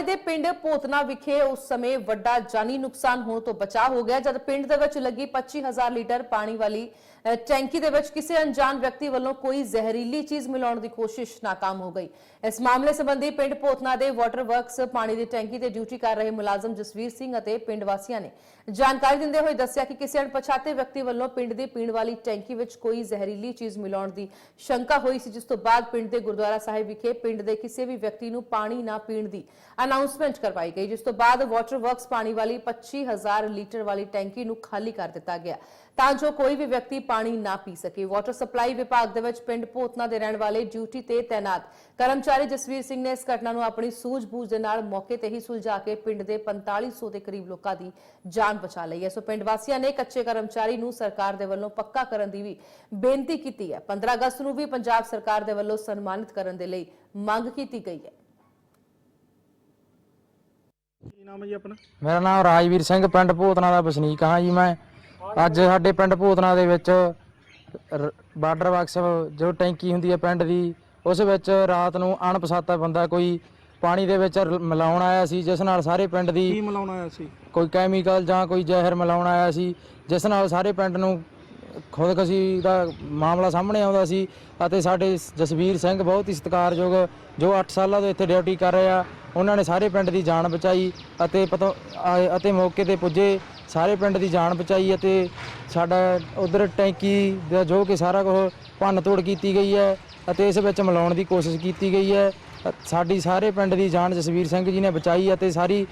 ਬਰਨਾਲੇ ਦੇ ਪਿੰਡ ਪੋਤਨਾ ਵਿਖੇ ਉਸ ਸਮੇਂ ਵੱਡਾ ਜਾਨੀ ਨੁਕਸਾਨ ਹੋਣ ਤੋਂ ਬਚਾ ਹੋ ਗਿਆ। ਜਦ ਪਿੰਡ ਦੇ ਵਿੱਚ ਲੱਗੀ 25000 ਲੀਟਰ ਪਾਣੀ ਵਾਲੀ ਟੈਂਕੀ ਦੇ ਵਿੱਚ ਕਿਸੇ ਅਣਜਾਣ ਵਿਅਕਤੀ ਵੱਲੋਂ ਕੋਈ ਜ਼ਹਿਰੀਲੀ ਚੀਜ਼ ਮਿਲਾਉਣ ਦੀ ਕੋਸ਼ਿਸ਼ ਨਾਕਾਮ ਹੋ ਗਈ। ਇਸ ਮਾਮਲੇ ਸੰਬੰਧੀ ਪਿੰਡ ਪੋਤਨਾ ਦੇ ਵਾਟਰ ਵਰਕਸ ਪਾਣੀ ਦੀ ਟੈਂਕੀ ਤੇ ਡਿਊਟੀ ਕਰ ਰਹੇ ਮੁਲਾਜ਼ਮ ਜਸਵੀਰ ਸਿੰਘ ਅਤੇ ਪਿੰਡ ਵਾਸੀਆਂ ਨੇ ਜਾਣਕਾਰੀ ਦਿੰਦੇ ਹੋਏ ਦੱਸਿਆ ਕਿ ਕਿਸੇ ਅਣਪਛਾਤੇ ਵਿਅਕਤੀ ਵੱਲੋਂ ਪਿੰਡ ਦੀ ਪੀਣ ਵਾਲੀ ਟੈਂਕੀ ਵਿੱਚ ਕੋਈ ਜ਼ਹਿਰੀਲੀ ਚੀਜ਼ ਮਿਲਾਉਣ ਦੀ ਸ਼ੰਕਾ ਹੋਈ ਸੀ, ਜਿਸ ਤੋਂ ਬਾਅਦ ਪਿੰਡ ਦੇ ਗੁਰਦੁਆਰਾ ਸਾਹਿਬ ਵਿਖੇ ਪਿੰਡ ਦੇ ਕਿਸੇ ਵੀ ਵਿਅਕਤੀ ਨੂੰ ਪਾਣੀ ਨਾ ਪੀਣ ਦੀ ਅਨਾਉਂਸਮੈਂਟ ਕਰਵਾਈ ਗਈ, ਜਿਸ ਤੋਂ ਬਾਅਦ ਵਾਟਰ ਵਰਕਸ ਪਾਣੀ ਵਾਲੀ 25000 ਲੀਟਰ ਵਾਲੀ ਟੈਂਕੀ ਨੂੰ ਖਾਲੀ ਕਰ ਦਿੱਤਾ ਗਿਆ। ਤਾਂ ਜੋ ਕੋਈ ਵੀ ਵਿਅਕਤੀ ਪਾਣੀ ਨਾ ਪੀ ਸਕੇ। ਵਾਟਰ ਸਪਲਾਈ ਵਿਭਾਗ ਦੇ ਵਿੱਚ ਪਿੰਡ ਪੋਤਨਾ ਦੇ ਰਹਿਣ ਵਾਲੇ ਡਿਊਟੀ ਤੇ ਤਾਇਨਾਤ ਕਰਮਚਾਰੀ ਜਸਵੀਰ ਸਿੰਘ ਨੇ ਇਸ ਘਟਨਾ ਨੂੰ ਆਪਣੀ ਸੂਝ-ਬੂਝ ਦੇ ਨਾਲ ਮੌਕੇ ਤੇ ਹੀ ਸੁਲਝਾ ਕੇ ਪਿੰਡ ਦੇ 4500 ਦੇ ਕਰੀਬ ਲੋਕਾਂ ਦੀ ਜਾਨ ਬਚਾ ਲਈ ਹੈ। ਸੋ ਪਿੰਡ ਵਾਸੀਆਂ ਨੇ ਕੱਚੇ ਕਰਮਚਾਰੀ ਨੂੰ ਸਰਕਾਰ ਦੇ ਵੱਲੋਂ ਪੱਕਾ ਕਰਨ ਦੀ ਵੀ ਬੇਨਤੀ ਕੀਤੀ ਹੈ। 15 ਅਗਸਤ ਨੂੰ ਵੀ ਪੰਜਾਬ ਸਰਕਾਰ ਦੇ ਵੱਲੋਂ ਸਨਮਾਨਿਤ ਕਰਨ ਦੇ ਲਈ ਮੰਗ ਕੀਤੀ ਗਈ ਹੈ। ਕੀ ਨਾਮ ਹੈ ਜੀ ਆਪਣਾ? ਮੇਰਾ ਨਾਮ ਰਾਜਵੀਰ ਸਿੰਘ ਪਿੰਡ ਭੂਤਨਾ ਦਾ ਵਸਨੀਕ ਹਾਂ ਜੀ ਮੈਂ। ਅੱਜ ਸਾਡੇ ਪਿੰਡ ਭੂਤਨਾ ਦੇ ਵਿੱਚ ਬਾਰਡਰ ਬਾਕਸ ਜੋ ਟੈਂਕੀ ਹੁੰਦੀ ਹੈ ਪਿੰਡ ਦੀ ਉਸ ਵਿੱਚ ਰਾਤ ਨੂੰ ਅਣਪਛਾਤਾ ਬੰਦਾ ਕੋਈ ਪਾਣੀ ਦੇ ਵਿੱਚ ਮਿਲਾਉਣ ਆਇਆ ਸੀ ਜਿਸ ਨਾਲ ਸਾਰੇ ਪਿੰਡ ਕੀ ਦੀ ਮਿਲਾਉਣਾ ਆਇਆ ਸੀ? ਕੋਈ ਕੈਮੀਕਲ ਜਾਂ ਕੋਈ ਜ਼ਹਿਰ ਮਿਲਾਉਣ ਆਇਆ ਸੀ ਜਿਸ ਨਾਲ ਸਾਰੇ ਪਿੰਡ ਨੂੰ ਖੁਦਕਸ਼ੀ ਦਾ ਮਾਮਲਾ ਸਾਹਮਣੇ ਆਉਂਦਾ ਸੀ ਅਤੇ ਸਾਡੇ ਜਸਵੀਰ ਸਿੰਘ ਬਹੁਤ ਹੀ ਸਤਿਕਾਰਯੋਗ ਜੋ 8 ਸਾਲਾਂ ਤੋਂ ਇੱਥੇ ਡਿਊਟੀ ਕਰ ਰਹੇ ਆ ਉਹਨਾਂ ਨੇ ਸਾਰੇ ਪਿੰਡ ਦੀ ਜਾਨ ਬਚਾਈ ਅਤੇ ਪਤਾ ਅਤੇ ਮੌਕੇ ਤੇ ਪੁੱਜੇ, ਸਾਰੇ ਪਿੰਡ ਦੀ ਜਾਨ ਬਚਾਈ ਅਤੇ ਸਾਡਾ ਉਧਰ ਟੈਂਕੀ ਦਾ ਜੋ ਕਿ ਸਾਰਾ ਕੁਝ ਭੰਨ ਤੋੜ ਕੀਤੀ ਗਈ ਹੈ ਅਤੇ ਇਸ ਵਿੱਚ ਮਿਲਾਉਣ ਦੀ ਕੋਸ਼ਿਸ਼ ਕੀਤੀ ਗਈ ਹੈ। ਸਾਡੀ ਸਾਰੇ ਪਿੰਡ ਦੀ ਜਾਨ ਜਸਵੀਰ ਸਿੰਘ ਜੀ ਨੇ ਬਚਾਈ ਅਤੇ ਸਾਰੀ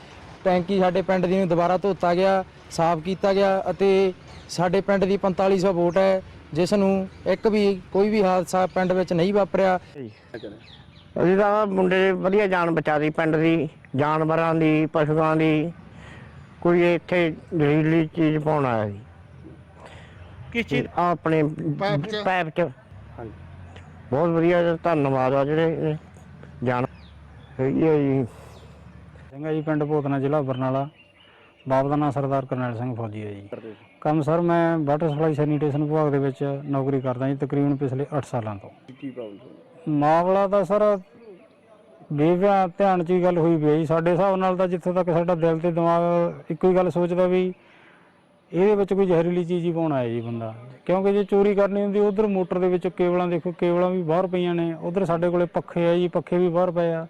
ਟੈਂਕੀ ਸਾਡੇ ਪਿੰਡ ਦੀ ਨੂੰ ਦੁਬਾਰਾ ਧੋਤਾ ਗਿਆ ਸਾਫ਼ ਕੀਤਾ ਗਿਆ ਅਤੇ ਸਾਡੇ ਪਿੰਡ ਦੀ 4500 ਵੋਟ ਹੈ ਜਿਸ ਨੂੰ ਇੱਕ ਵੀ ਕੋਈ ਵੀ ਹਾਦਸਾ ਪਿੰਡ ਵਿੱਚ ਨਹੀਂ ਵਾਪਰਿਆ। ਅਸੀਂ ਤਾਂ ਮੁੰਡੇ ਦੀ ਵਧੀਆ ਜਾਨ ਬਚਾਦੀ ਪਿੰਡ ਦੀ ਜਾਨਵਰਾਂ ਦੀ ਪਸ਼ੂਆਂ ਦੀ ਕੋਈ ਇੱਥੇ ਜ਼ਹਿਰੀਲੀ ਚੀਜ਼ ਪਾਉਣ ਆਇਆ ਸੀ। ਕਿਸ ਚੀਜ਼? ਆਪਣੇ ਪੈਪ 'ਚ? ਬਹੁਤ ਵਧੀਆ ਜੀ, ਧੰਨਵਾਦ ਆ ਜਿਹੜੇ ਜਾਨ ਹੈਗੀ ਹੈ ਜੀ ਸਿੰਘਾ ਪਿੰਡ ਭੂਤਨਾ ਜ਼ਿਲ੍ਹਾ ਬਰਨਾਲਾ। ਬਾਪ ਦਾ ਨਾਮ ਸਰਦਾਰ ਕਰਨੈਲ ਸਿੰਘ ਫੌਜੀ ਹੈ ਜੀ। ਕੰਮ ਸਰ ਮੈਂ ਵਾਟਰ ਸਪਲਾਈ ਸੈਨੀਟੇਸ਼ਨ ਵਿਭਾਗ ਦੇ ਵਿੱਚ ਨੌਕਰੀ ਕਰਦਾ ਜੀ ਤਕਰੀਬਨ ਪਿਛਲੇ 8 ਸਾਲਾਂ ਤੋਂ। ਕੀ ਪ੍ਰੋਬਲਮ ਮਾਮਲਾ ਤਾਂ ਸਰ ਬੇਵਿਆ ਧਿਆਨ ਚ ਹੀ ਗੱਲ ਹੋਈ ਪਈ ਹੈ ਜੀ। ਸਾਡੇ ਹਿਸਾਬ ਨਾਲ ਤਾਂ ਜਿੱਥੇ ਤੱਕ ਸਾਡਾ ਦਿਲ ਤੇ ਦਿਮਾਗ ਇੱਕੋ ਹੀ ਗੱਲ ਸੋਚਦਾ ਵੀ ਇਹਦੇ ਵਿੱਚ ਕੋਈ ਜ਼ਹਿਰੀਲੀ ਚੀਜ਼ ਹੀ ਪਾਉਣ ਆਇਆ ਜੀ ਬੰਦਾ। ਕਿਉਂਕਿ ਜੇ ਚੋਰੀ ਕਰਨੀ ਹੁੰਦੀ ਉਧਰ ਮੋਟਰ ਦੇ ਵਿੱਚ ਕੇਬਲਾਂ ਦੇਖੋ ਕੇਬਲਾਂ ਵੀ ਬਾਹਰ ਪਈਆਂ ਨੇ। ਉਧਰ ਸਾਡੇ ਕੋਲੇ ਪੱਖੇ ਆ ਜੀ ਪੱਖੇ ਵੀ ਬਾਹਰ ਪਏ ਆ।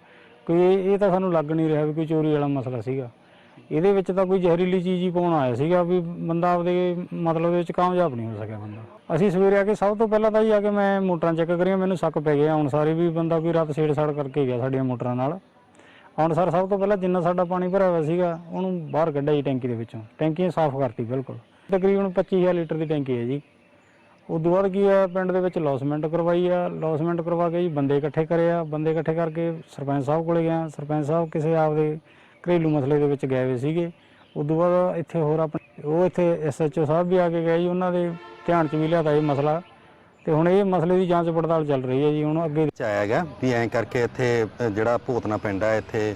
ਕੋਈ ਇਹ ਇਹ ਤਾਂ ਸਾਨੂੰ ਲੱਗ ਨਹੀਂ ਰਿਹਾ ਵੀ ਕੋਈ ਚੋਰੀ ਵਾਲਾ ਮਸਲਾ ਸੀਗਾ। ਇਹਦੇ ਵਿੱਚ ਤਾਂ ਕੋਈ ਜ਼ਹਿਰੀਲੀ ਚੀਜ਼ ਹੀ ਪਾਉਣ ਆਇਆ ਸੀਗਾ ਵੀ ਬੰਦਾ ਆਪਦੇ ਮਤਲਬ ਦੇ ਵਿੱਚ ਕਾਮਯਾਬ ਨਹੀਂ ਹੋ ਸਕਿਆ ਬੰਦਾ। ਅਸੀਂ ਸਵੇਰੇ ਆ ਕੇ ਸਭ ਤੋਂ ਪਹਿਲਾਂ ਤਾਂ ਜੀ ਆ ਕੇ ਮੈਂ ਮੋਟਰਾਂ ਚੈੱਕ ਕਰੀਆਂ, ਮੈਨੂੰ ਸ਼ੱਕ ਪੈ ਗਿਆ ਹੁਣ ਸਾਰੇ ਵੀ ਬੰਦਾ ਕੋਈ ਰਾਤ ਛੇੜਛਾੜ ਕਰਕੇ ਗਿਆ ਸਾਡੀਆਂ ਮੋਟਰਾਂ ਨਾਲ। ਹੁਣ ਸਰ ਸਭ ਤੋਂ ਪਹਿਲਾਂ ਜਿੰਨਾ ਸਾਡਾ ਪਾਣੀ ਭਰਿਆ ਹੋਇਆ ਸੀਗਾ, ਉਹਨੂੰ ਬਾਹਰ ਕੱਢਿਆ ਜੀ ਟੈਂਕੀ ਦੇ ਵਿੱਚੋਂ। ਟੈਂਕੀਆਂ ਸਾਫ਼ ਕਰਤੀ ਬਿਲਕੁਲ। ਤਕਰੀਬਨ 25000 ਲੀਟਰ ਦੀ ਟੈਂਕੀ ਹੈ ਜੀ। ਉਦੋਂ ਬਾਅਦ ਕੀ ਆ ਪਿੰਡ ਦੇ ਵਿੱਚ ਲੌਸਮੈਂਟ ਕਰਵਾਈ ਆ, ਲੌਸਮੈਂਟ ਕਰਵਾ ਕੇ ਜੀ ਬੰਦੇ ਇਕੱਠੇ ਕਰੇ ਆ, ਬੰਦੇ ਇਕੱਠੇ ਕਰਕੇ ਸਰਪੰਚ ਸਾਹਿਬ ਕੋਲੇ ਗਿਆ, ਸਰਪੰਚ ਸਾਹਿਬ ਕਿਸੇ ਆਪਦੇ ਘਰੇਲੂ ਮਸਲੇ ਦੇ ਵਿੱਚ ਗਏ ਹੋਏ ਸੀਗੇ। ਉਦੋਂ ਬਾਅਦ ਇੱਥੇ ਹੋਰ ਆਪਣੇ, ਉਹ ਇੱਥੇ ਐਸਐਚਓ ਸਾਹਿਬ ਵੀ ਆ ਕੇ ਗਏ ਜੀ, ਉਹਨਾਂ ਦੇ ਧਿਆਨ ਚ ਵੀ ਲਿਆਦਾ ਇਹ ਮਸਲਾ। ਤੇ ਹੁਣ ਇਹ ਮਸਲੇ ਦੀ ਜਾਂਚ ਪੜਤਾਲ ਚੱਲ ਰਹੀ ਹੈ ਜੀ, ਹੁਣ ਅੱਗੇ ਚ ਆਇਆ ਗਿਆ ਵੀ ਐਂ ਕਰਕੇ ਇੱਥੇ ਜਿਹੜਾ ਭੂਤਨਾ ਪਿੰਡ ਆ, ਇੱਥੇ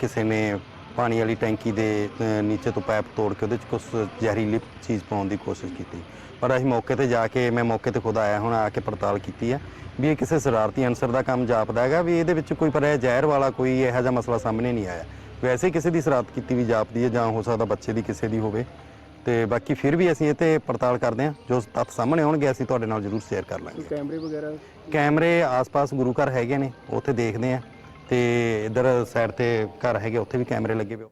ਕਿਸੇ ਨੇ ਪਾਣੀ ਵਾਲੀ ਟੈਂਕੀ ਦੇ ਅ, ਨੀਚੇ ਤੋਂ ਪਾਈਪ ਤੋੜ ਕੇ ਉਹਦੇ ਚ ਕੁਝ ਜ਼ਹਿਰੀਲੀ ਚੀਜ਼ ਪਾਉਣ ਦੀ ਕੋਸ਼ਿਸ਼ ਕੀਤੀ। ਪਰ ਅਸੀਂ ਮੌਕੇ ਤੇ ਜਾ ਕੇ ਮੈਂ ਮੌਕੇ ਤੇ ਖੁਦ ਆਇਆ ਹੁਣ ਆ ਕੇ ਪੜਤਾਲ ਕੀਤੀ ਹੈ ਵੀ ਇਹ ਕਿਸੇ ਸ਼ਰਾਰਤੀ ਅਨਸਰ ਦਾ ਕੰਮ ਜਾਪਦਾ ਹੈਗਾ ਵੀ ਇਹਦੇ ਵਿੱਚ ਕੋਈ ਪਰ ਇਹ ਜ਼ਹਿਰ ਵਾਲਾ ਕੋਈ ਇਹੋ ਜਿਹਾ ਮਸਲਾ ਸਾਹਮਣੇ ਨਹੀਂ ਆਇਆ। ਵੈਸੇ ਹੀ ਕਿਸੇ ਦੀ ਸ਼ਰਾਰਤ ਕੀਤੀ ਵੀ ਜਾਪਦੀ ਹੈ ਜਾਂ ਹੋ ਸਕਦਾ ਬੱਚੇ ਦੀ ਕਿਸੇ ਦੀ ਹੋਵੇ। ਤੇ ਬਾਕੀ ਫਿਰ ਵੀ ਅਸੀਂ ਇਹ ਤੇ ਪੜਤਾਲ ਕਰਦੇ ਹਾਂ। ਜੋ ਤੱਥ ਸਾਹਮਣੇ ਆਉਣਗੇ ਅਸੀਂ ਤੁਹਾਡੇ ਨਾਲ ਜ਼ਰੂਰ ਸ਼ੇਅਰ ਕਰ ਲਾਂਗੇ। ਕੈਮਰੇ ਵਗੈਰਾ? ਕੈਮਰੇ ਆਸ-ਪਾਸ ਗੁਰੂ ਘਰ ਹੈਗੇ ਨੇ ਉੱਥੇ ਦੇਖਦੇ ਆ ਤੇ ਇਧਰ ਸਾਈਡ ਤੇ ਘਰ ਹੈਗੇ ਉੱਥੇ ਵੀ ਕੈਮਰੇ ਲੱਗੇ ਹੋਏ